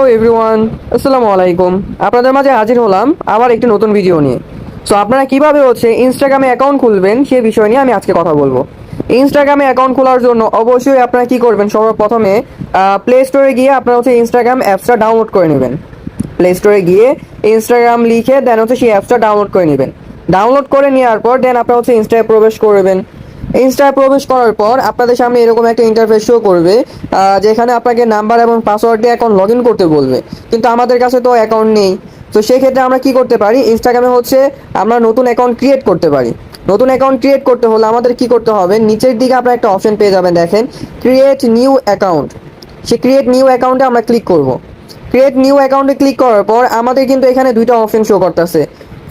Hello everyone আসসালামু আলাইকুম আপনাদের মাঝে হাজির হলাম আবার একটি নতুন ভিডিও নিয়ে। সো আপনারা কীভাবে হচ্ছে ইনস্টাগ্রামে অ্যাকাউন্ট খুলবেন সে বিষয় নিয়ে আমি আজকে কথা বলব। ইনস্টাগ্রামে অ্যাকাউন্ট খোলার জন্য অবশ্যই আপনারা কি করবেন? সর্বপ্রথমে প্রথমে প্লে স্টোরে গিয়ে আপনারা হচ্ছে ইনস্টাগ্রাম অ্যাপসটা ডাউনলোড করে নেবেন। প্লে স্টোরে গিয়ে ইনস্টাগ্রাম লিখে দেন হচ্ছে সেই অ্যাপসটা ডাউনলোড করে নেবেন। ডাউনলোড করে নেওয়ার পর দেন আপনারা হচ্ছে ইনস্টায় প্রবেশ করবেন। ইনস্টায় প্রবেশ করার পর আপনাদের সামনে এরকম একটা ইন্টারফেস শো করবে যেখানে আপনাকে নাম্বার এবং পাসওয়ার্ড দিয়ে অ্যাকাউন্ট লগ করতে বলবে। কিন্তু আমাদের কাছে তো অ্যাকাউন্ট নেই। তো সেক্ষেত্রে আমরা কি করতে পারি? ইনস্টাগ্রামে হচ্ছে আমরা নতুন অ্যাকাউন্ট ক্রিয়েট করতে পারি। নতুন অ্যাকাউন্ট ক্রিয়েট করতে হলে আমাদের কি করতে হবে? নিচের দিকে আপনার একটা অপশন পেয়ে যাবেন, দেখেন। ক্রিয়েট নিউ অ্যাকাউন্ট সে ক্রিয়েট নিউ অ্যাকাউন্টে আমরা ক্লিক করব। ক্রিয়েট নিউ অ্যাকাউন্টে ক্লিক করার পর আমাদের কিন্তু এখানে দুইটা অপশন শো করতেছে।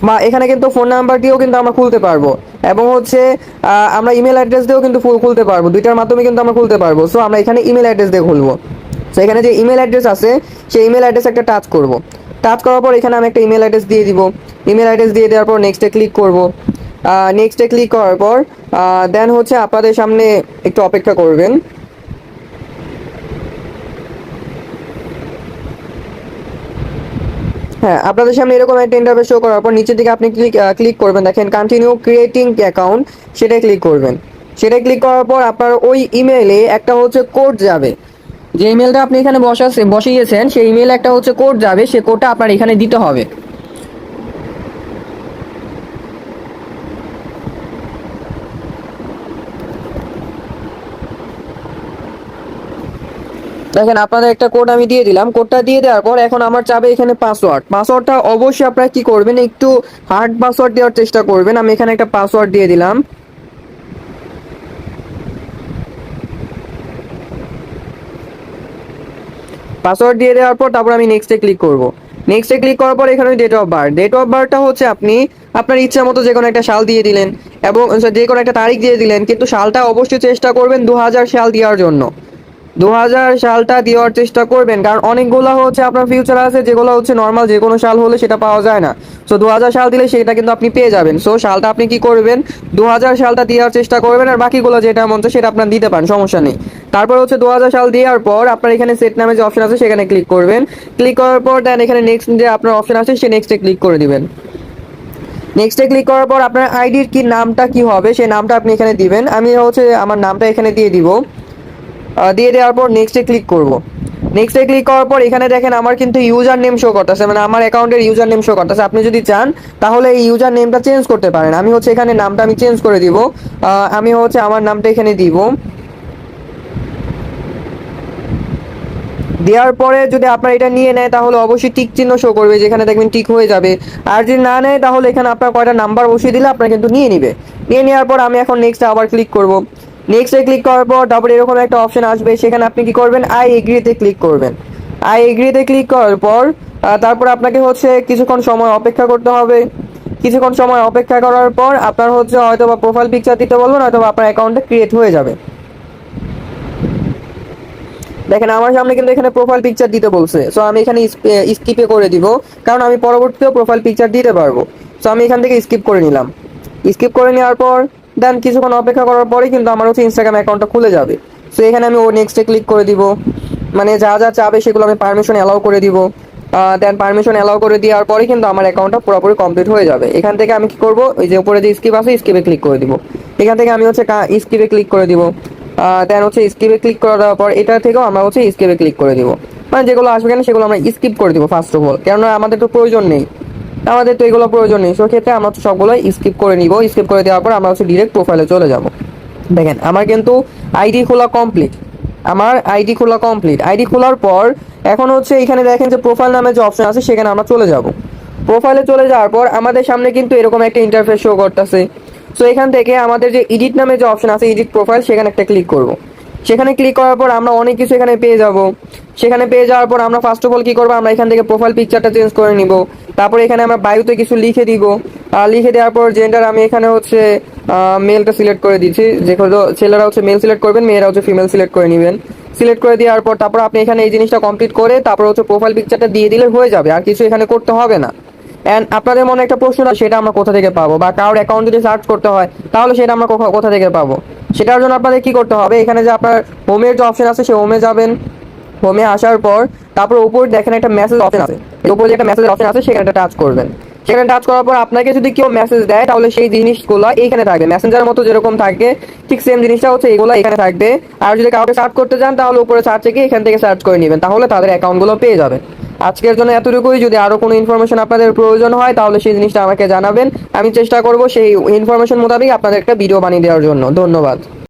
বা এখানে কিন্তু ফোন নাম্বার দিয়েও কিন্তু আমরা খুলতে পারব। এবং হচ্ছে আমরা ইমেল অ্যাড্রেস দিয়েও কিন্তু ফুল খুলতে পারব। দুইটার মাধ্যমে কিন্তু আমরা খুলতে পারব। সো আমরা এখানে ইমেল অ্যাড্রেস দিয়ে খুলবো। সো এখানে যে ইমেল অ্যাড্রেস আছে, সেই ইমেল অ্যাড্রেস একটা টাচ করব। টাচ করার পর এখানে আমি একটা ইমেল অ্যাড্রেস দিয়ে দিব। ইমেল অ্যাড্রেস দিয়ে দেওয়ার পর নেক্সটে ক্লিক করব। নেক্সটে ক্লিক করার পর দেন হচ্ছে আপনাদের সামনে একটু অপেক্ষা করবেন। হ্যাঁ আপনাদের সামনে এরকম একটা ইন্টারফেস শো করার পর নিচের দিকে আপনি ক্লিক ক্লিক করবেন। দেখেন কন্টিনিউ ক্রিয়েটিং অ্যাকাউন্ট সেটাই ক্লিক করবেন। সেটাই ক্লিক করার পর আপনার ওই ইমেলে একটা হচ্ছে কোড যাবে। যে ইমেলটা আপনি এখানে বসা বসিয়েছেন, সেই ইমেলে একটা হচ্ছে কোড যাবে, সে কোডটা আপনার এখানে দিতে হবে। দেখেন, আপনাদের একটা কোড আমি দিয়ে দিলাম। কোডটা দিয়ে দেওয়ার পর এখন আমার চাবে এখানে পাসওয়ার্ড পাসওয়ার্ডটা অবশ্যই আপনারা কি করবেন, একটু হার্ড পাসওয়ার্ড দেওয়ার চেষ্টা করবেন। আমি এখানে একটা পাসওয়ার্ড দিয়ে দিলাম। পাসওয়ার্ড দিয়ে দেওয়ার পর তারপর আমি নেক্সটে ক্লিক করব। নেক্সটে ক্লিক করার পর এখানে date of birth date of বার্থটা হচ্ছে আপনি আপনার ইচ্ছা মতো যে কোনো একটা সাল দিয়ে দিলেন এবং যে কোনো একটা তারিখ দিয়ে দিলেন, কিন্তু সালটা অবশ্যই চেষ্টা করবেন দু হাজার সাল দেওয়ার জন্য। দু হাজার সালটা দেওয়ার চেষ্টা করবেন, কারণ অনেকগুলো হচ্ছে আপনার ফিউচার আছে, যেগুলো হচ্ছে নর্মাল যে কোনো সাল হলে সেটা পাওয়া যায় না। সো দু হাজার সাল দিলে সেটা কিন্তু আপনি পেয়ে যাবেন। সো সালটা আপনি কি করবেন? দু হাজার সালটা দেওয়ার চেষ্টা করবেন আর বাকিগুলো যেটা মন সেটা আপনার দিতে পারেন, সমস্যা নেই। তারপর হচ্ছে দু হাজার সাল দেওয়ার পর আপনার এখানে সেট নামে যে অপশন আছে সেখানে ক্লিক করবেন। ক্লিক করার পর দেন এখানে নেক্সট যে আপনার অপশন আছে সে নেক্সটে ক্লিক করে দিবেন। নেক্সটে ক্লিক করার পর আপনার আইডির কি নামটা কি হবে সেই নামটা আপনি এখানে দিবেন। আমি হচ্ছে আমার নামটা এখানে দিয়ে দিব। দিয়ে দেওয়ার পর নেক্সটে ক্লিক করব। নেক্সটে ক্লিক করার পর এখানে দেখেন আমার কিন্তু ইউজার নেম শো করতেছে মানে আমার অ্যাকাউন্টের ইউজার নেম শো করতেছে। আপনি যদি চান, তাহলে এই ইউজার নেমটা চেঞ্জ করতে পারেন। আমি হচ্ছে এখানে নামটা আমি চেঞ্জ করে দিব। আমি হচ্ছে আমার নামটা এখানে দিব। দেওয়ার পরে যদি আপনার এটা নিয়ে নেয়, তাহলে অবশ্যই টিক চিহ্ন শো করবে, যেখানে দেখবেন টিক হয়ে যাবে। আর যদি না নেয়, তাহলে এখানে আপনার কয়টা নাম্বার বসিয়ে দিলে আপনার কিন্তু নিয়ে নিবে। নিয়ে নেওয়ার পর আমি এখন নেক্সট আবার ক্লিক করব। নেক্সটে ক্লিক করার পর তারপরে এরকম একটা অপশন আসবে, সেখানে আপনি কি করবেন? আই এগ্রিতে ক্লিক করবেন। আই এগ্রিতে ক্লিক করার পর তারপর আপনাকে হচ্ছে কিছুক্ষণ সময় অপেক্ষা করতে হবে। কিছুক্ষণ সময় অপেক্ষা করার পর আপনার হচ্ছে হয়তো বা প্রোফাইল পিকচার দিতে বলবেন হয়তো আপনার অ্যাকাউন্টটা ক্রিয়েট হয়ে যাবে। দেখেন, আমার সামনে কিন্তু এখানে প্রোফাইল পিকচার দিতে বলছে। সো আমি এখানে স্কিপে করে দিব, কারণ আমি পরবর্তীতেও প্রোফাইল পিকচার দিতে পারব। সো আমি এখান থেকে স্কিপ করে নিলাম। স্কিপ করে নেওয়ার পর দেন কিছুক্ষণ অপেক্ষা করার পরে কিন্তু আমার হচ্ছে ইনস্টাগ্রাম অ্যাকাউন্টটা খুলে যাবে। সো এখানে আমি ও নেক্সটে ক্লিক করে দিব। মানে যা যা চাবে সেগুলো আমি পারমিশন অ্যালাউ করে দিব। দেন পারমিশন অ্যালাউ করে দেওয়ার পরে কিন্তু আমার অ্যাকাউন্টটা পুরোপুরি কমপ্লিট হয়ে যাবে। এখান থেকে আমি কি করব? ওই যে উপরে যে স্কিপ আছে স্কিপে ক্লিক করে দিব। এখান থেকে আমি হচ্ছে স্কিপে ক্লিক করে দিব। দেন হচ্ছে স্কিপে ক্লিক করে দেওয়ার পর এটা থেকেও আমরা হচ্ছে স্কিপে ক্লিক করে দিব। মানে যেগুলো আসবে কেন সেগুলো আমরা স্কিপ করে দিব ফার্স্ট অফ অল কেননা আমাদের তো প্রয়োজন নেই। আমাদের তো এগুলো প্রয়োজন নেই সেক্ষেত্রে আমরা তো সবগুলো স্কিপ করে নিব। স্কিপ করে দেওয়ার পর আমরা হচ্ছে ডিরেক্ট প্রোফাইলে চলে যাব। দেখেন, আমার কিন্তু আইডি খোলা কমপ্লিট আমার আইডি খোলা কমপ্লিট আইডি খোলার পর এখন হচ্ছে এখানে দেখেন যে প্রোফাইল নামে যে অপশন আছে, সেখানে আমরা চলে যাব। প্রোফাইলে চলে যাওয়ার পর আমাদের সামনে কিন্তু এরকম একটা ইন্টারফেস শো করতেছে। সো এখান থেকে আমাদের যে এডিট নামে যে অপশন আছে এডিট প্রোফাইল সেখানে একটা ক্লিক করব। সেখানে ক্লিক করার পর আমরা অনেক কিছু এখানে পেয়ে যাব। সেখানে পেয়ে যাওয়ার পর আমরা ফার্স্ট অফ অল কি করব? আমরা এখান থেকে প্রোফাইল পিকচারটা চেঞ্জ করে নিব। তারপরে এখানে আমরা বায়ুতে কিছু লিখে দিব। লিখে দেওয়ার পর জেন্ডার আমি এখানে হচ্ছে মেলটা সিলেক্ট করে দিচ্ছি। যে ছেলেরা হচ্ছে মেল সিলেক্ট করবেন, মেয়েরা হচ্ছে ফিমেল সিলেক্ট করে নেবেন। সিলেক্ট করে দেওয়ার পর তারপর আপনি এখানে এই জিনিসটা কমপ্লিট করে তারপর হচ্ছে প্রোফাইল পিকচারটা দিয়ে দিলে হয়ে যাবে। আর কিছু এখানে করতে হবে না। অ্যান্ড আপনাদের মনে একটা প্রশ্ন সেটা আমরা কোথা থেকে পাবো? বা কারোর অ্যাকাউন্ট যদি সার্চ করতে হয়, তাহলে সেটা আমরা কোথা- কোথা থেকে পাবো? সেটার জন্য আপনাদের কি করতে হবে? এখানে যে আপনার হোমের যে অপশন আছে সেই হোমে যাবেন। হোমে আসার পর, তারপর উপর দেখেন একটা মেসেজ অপশন আছে। উপরে যে একটা মেসেজ অপশন আছে, সেখানে একটা টাচ করবেন। সেখানে টাচ করার পর আপনাকে যদি কেউ মেসেজ দেয়, তাহলে সেই জিনিসগুলো এইখানে থাকবে। মেসেঞ্জার মতো যেরকম থাকে, ঠিক সেম জিনিসটা হচ্ছে এগুলো এখানে থাকবে। আর যদি কাউকে সার্চ করতে চান তাহলে উপরে সার্চে গিয়ে এখান থেকে সার্চ করে নেবেন। তাহলে তাদের অ্যাকাউন্টগুলো পেয়ে যাবেন। আজকের জন্য এতটুকুই। যদি আরও কোনো ইনফরমেশন আপনাদের প্রয়োজন হয়, তাহলে সেই জিনিসটা আমাকে জানাবেন। আমি চেষ্টা করব সেই ইনফরমেশন মোতাবেক আপনাদের একটা ভিডিও বানিয়ে দেওয়ার জন্য। ধন্যবাদ।